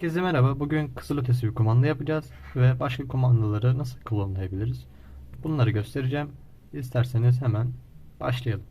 Herkese merhaba. Bugün kısırötesi bir kumanda yapacağız ve başka kumandaları nasıl kullanabiliriz? Bunları göstereceğim. İsterseniz hemen başlayalım.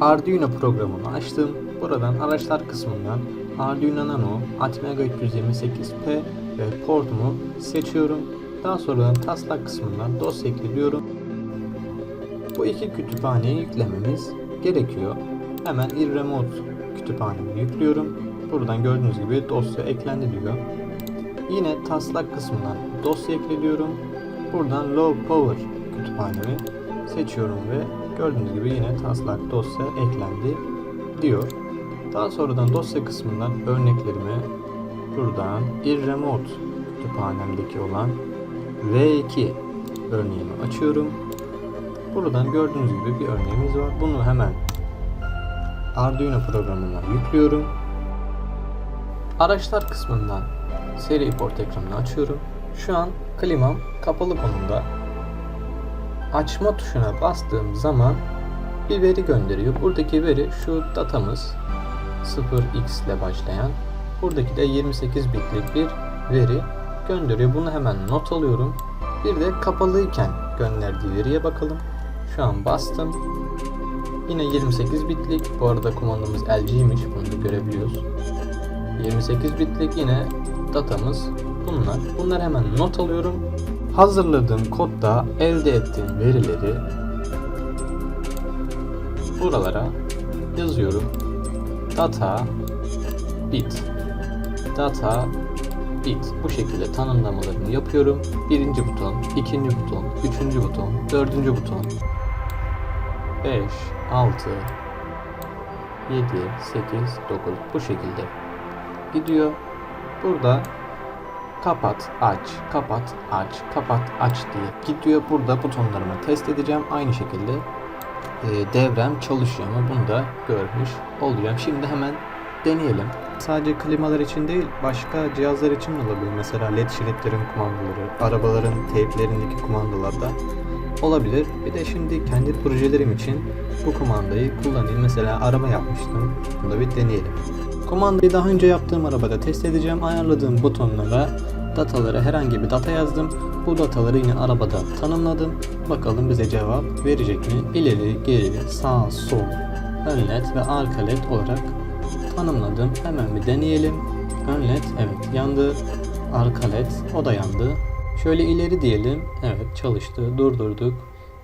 Arduino programını açtım. Buradan araçlar kısmından Arduino Nano Atmega 328P ve portumu seçiyorum. Daha sonra taslak kısmından dosya ekliyorum. Bu iki kütüphaneyi yüklememiz gerekiyor. Hemen irremote kütüphanemi yüklüyorum. Buradan gördüğünüz gibi dosya eklendi diyor. Yine taslak kısmından dosya ekliyorum. Buradan low power kütüphanemi seçiyorum ve gördüğünüz gibi yine taslak dosya eklendi diyor. Daha sonradan dosya kısmından örneklerimi buradan irremote kütüphanemdeki olan V2 örneğimi açıyorum. Buradan gördüğünüz gibi bir örneğimiz var. Bunu hemen Arduino programına yüklüyorum. Araçlar kısmından seri port ekranını açıyorum. Şu an klimam kapalı konumda. Açma tuşuna bastığım zaman bir veri gönderiyor. Buradaki veri şu datamız 0x ile başlayan. Buradaki de 28 bitlik bir veri gönderiyor. Bunu hemen not alıyorum. Bir de kapalıyken gönderdiği veriye bakalım. Şu an bastım. Yine 28 bitlik. Bu arada kumandamız LG'ymiş. Bunu da görebiliyoruz. 28 bitlik yine datamız bunlar. Bunları hemen not alıyorum. Hazırladığım kodda elde ettiğim verileri buralara yazıyorum. Data bit data bit bu şekilde tanımlamalarını yapıyorum. Birinci buton, ikinci buton, üçüncü buton, dördüncü buton, 5, 6, 7, 8, 9 bu şekilde gidiyor. Burada kapat, aç, kapat, aç, kapat, aç diye gidiyor. Burada butonlarımı test edeceğim. Aynı şekilde e, devrem çalışıyor mu bunu da görmüş olacağım. Şimdi hemen deneyelim. Sadece klimalar için değil başka cihazlar için de olabilir. Mesela led şeritlerin kumandaları, arabaların teyplerindeki kumandalarda olabilir. Bir de şimdi kendi projelerim için bu kumandayı kullanayım. Mesela araba yapmıştım. Bunu da bir deneyelim. Kumandayı daha önce yaptığım arabada test edeceğim. Ayarladığım butonlara datalara herhangi bir data yazdım. Bu dataları yine arabada tanımladım. Bakalım bize cevap verecek mi? İleri, geri, sağ, sol, ön led ve arka led olarak tanımladım. Hemen bir deneyelim. Ön led evet yandı. Arka led o da yandı. Şöyle ileri diyelim. Evet çalıştı. Durdurduk.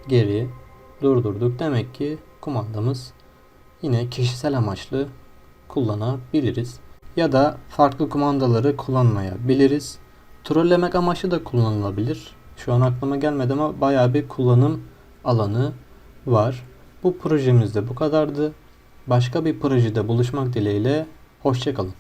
Geri durdurduk. Demek ki kumandamız yine kişisel amaçlı kullanabiliriz. Ya da farklı kumandaları kullanmayabiliriz. Trollemek amaçlı da kullanılabilir. Şu an aklıma gelmedi ama bayağı bir kullanım alanı var. Bu projemizde bu kadardı. Başka bir projede buluşmak dileğiyle. Hoşçakalın.